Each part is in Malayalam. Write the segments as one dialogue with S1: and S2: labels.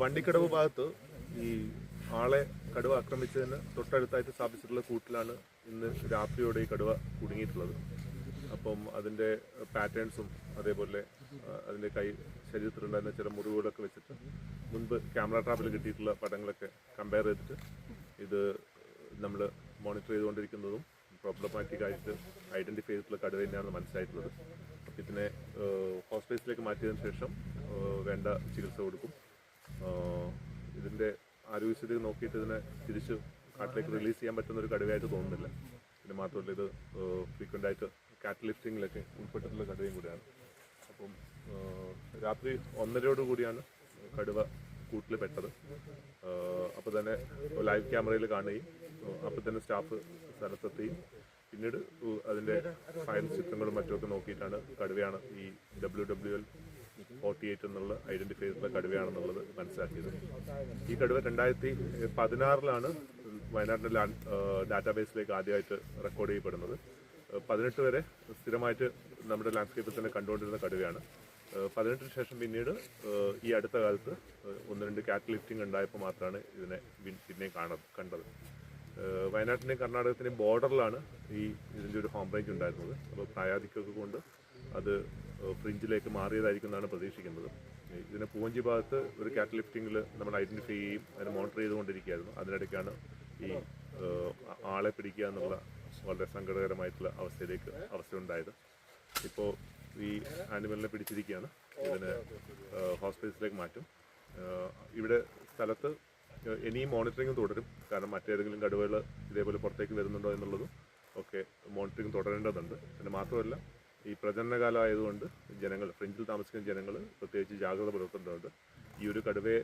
S1: വണ്ടിക്കടവ് ഭാഗത്ത് ഈ ആളെ കടുവ ആക്രമിച്ചതിന് തൊട്ടടുത്തായിട്ട് സ്ഥാപിച്ചിട്ടുള്ള കൂട്ടിലാണ് ഇന്ന് രാത്രിയോടെ ഈ കടുവ കുടുങ്ങിയിട്ടുള്ളത്. അപ്പം അതിന്റെ പാറ്റേൺസും അതേപോലെ അതിന്റെ കൈ ശരീരത്തിലുണ്ടായിരുന്ന ചില മുറിവുകളൊക്കെ വെച്ചിട്ട് മുൻപ് ക്യാമറ ട്രാപ്പിൽ കിട്ടിയിട്ടുള്ള പടങ്ങളൊക്കെ കമ്പയർ ചെയ്തിട്ട് ഇത് നമ്മൾ മോണിറ്റർ ചെയ്തുകൊണ്ടിരിക്കുന്നതും പ്രോബ്ലമാറ്റിക് ആയിട്ട് ഐഡന്റിഫൈ ചെയ്തിട്ടുള്ള കടുവ തന്നെയാണ് മനസ്സിലായിട്ടുള്ളത്. അപ്പോൾ ഇതിനെ ഹോസ്പിറ്റലിലേക്ക് മാറ്റിയതിന് ശേഷം വേണ്ട ചികിത്സ കൊടുക്കും. ഇതിന്റെ ആരോഗ്യസ്ഥിതി നോക്കിയിട്ട് ഇതിനെ തിരിച്ച് കാട്ടിലേക്ക് റിലീസ് ചെയ്യാൻ പറ്റുന്ന ഒരു കടുവയായിട്ട് തോന്നുന്നില്ല. പിന്നെ മാത്രമല്ല ഇത് ഫ്രീക്വന്റ് ആയിട്ട് കാറ്റ് ലിഫ്റ്റിങ്ങിലൊക്കെ ഉൾപ്പെട്ടിട്ടുള്ള കടുവയും കൂടിയാണ്. അപ്പം രാത്രി ഒന്നരയോട് കൂടിയാണ് കടുവ കൂട്ടിൽ പെട്ടത്. അപ്പോൾ തന്നെ ലൈവ് ക്യാമറയിൽ കാണുകയും അപ്പോൾ തന്നെ സ്റ്റാഫ് സ്ഥലത്തെത്തി. പിന്നീട് അതിന്റെ ഫയൽ ചിത്രങ്ങളും മറ്റുമൊക്കെ നോക്കിയിട്ടാണ് കടുവയാണ് ഈ W W L forty eight എന്നുള്ള ഐഡന്റിഫൈ ചെയ്തിട്ടുള്ള കടുവയാണെന്നുള്ളത് മനസ്സിലാക്കിയത്. ഈ കടുവ രണ്ടായിരത്തി പതിനാറിലാണ് വയനാട്ടിലെ ലാൻഡ് ഡാറ്റാബേസിലേക്ക് ആദ്യമായിട്ട് റെക്കോർഡ് ചെയ്യപ്പെടുന്നത്. പതിനെട്ട് വരെ സ്ഥിരമായിട്ട് നമ്മുടെ ലാൻഡ്സ്കേപ്പിൽ തന്നെ കണ്ടുകൊണ്ടിരുന്ന കടുവയാണ്. പതിനെട്ടിന് ശേഷം പിന്നീട് ഈ അടുത്ത കാലത്ത് ഒന്ന് രണ്ട് കാറ്റ് ലിഫ്റ്റിംഗ് ഉണ്ടായപ്പോൾ മാത്രമാണ് ഇതിനെ പിന്നെ കാണ കണ്ടത്. ഏഹ് വയനാട്ടിന്റെയും കർണാടകത്തിന്റെയും ബോർഡറിലാണ് ഈ ഇതിന്റെ ഒരു ഹോം റേഞ്ച് ഉണ്ടായിരുന്നത്. അപ്പോൾ പ്രായാധിക്യമൊക്കെ കൊണ്ട് അത് ഫ്രിഞ്ചിലേക്ക് മാറിയതായിരിക്കും എന്നാണ് പ്രതീക്ഷിക്കുന്നത് ഇതിന് പൂവഞ്ചി ഭാഗത്ത് ഒരു കാറ്റ് ലിഫ്റ്റിങ്ങിൽ നമ്മൾ ഐഡന്റിഫൈ ചെയ്യുകയും അതിനെ മോണിറ്റർ ചെയ്തുകൊണ്ടിരിക്കുകയായിരുന്നു. അതിനിടയ്ക്കാണ് ഈ ആളെ പിടിക്കുക എന്നുള്ള വളരെ സങ്കടകരമായിട്ടുള്ള അവസ്ഥയിലേക്ക് അവസ്ഥ ഉണ്ടായത്. ഇപ്പോൾ ഈ ആനിമലിനെ പിടിച്ചിരിക്കുകയാണ്. ഇതിനെ ഹോസ്പിറ്റലിലേക്ക് മാറ്റും. ഇവിടെ സ്ഥലത്ത് ഇനിയും മോണിറ്ററിംഗ് തുടരും. കാരണം മറ്റേതെങ്കിലും കടുവകൾ ഇതേപോലെ പുറത്തേക്ക് വരുന്നുണ്ടോ എന്നുള്ളതും ഒക്കെ മോണിറ്ററിംഗ് തുടരേണ്ടതുണ്ട്. പിന്നെ മാത്രമല്ല ഈ പ്രജനനകാലം ആയതുകൊണ്ട് ജനങ്ങൾ ഫ്രിഞ്ചിൽ താമസിക്കുന്ന ജനങ്ങൾ പ്രത്യേകിച്ച് ജാഗ്രത പുലർത്തേണ്ടതുണ്ട്. ഈ ഒരു കടുവയെ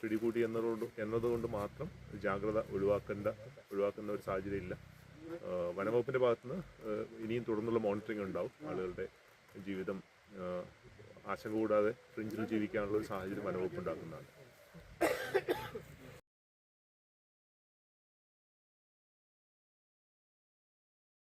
S1: പിടികൂടി എന്നതുകൊണ്ട് എന്നതുകൊണ്ട് മാത്രം ജാഗ്രത ഒഴിവാക്കേണ്ട ഒഴിവാക്കുന്ന ഒരു സാഹചര്യം ഇല്ല ഏഹ് വനംവകുപ്പിന്റെ ഭാഗത്തുനിന്ന് ഇനിയും തുടർന്നുള്ള മോണിറ്ററിംഗ് ഉണ്ടാവും. ആളുകളുടെ ജീവിതം ആശങ്ക കൂടാതെ ഫ്രിഞ്ചിൽ ജീവിക്കാനുള്ള ഒരു സാഹചര്യം വനംവകുപ്പ് ഉണ്ടാക്കുന്നതാണ്.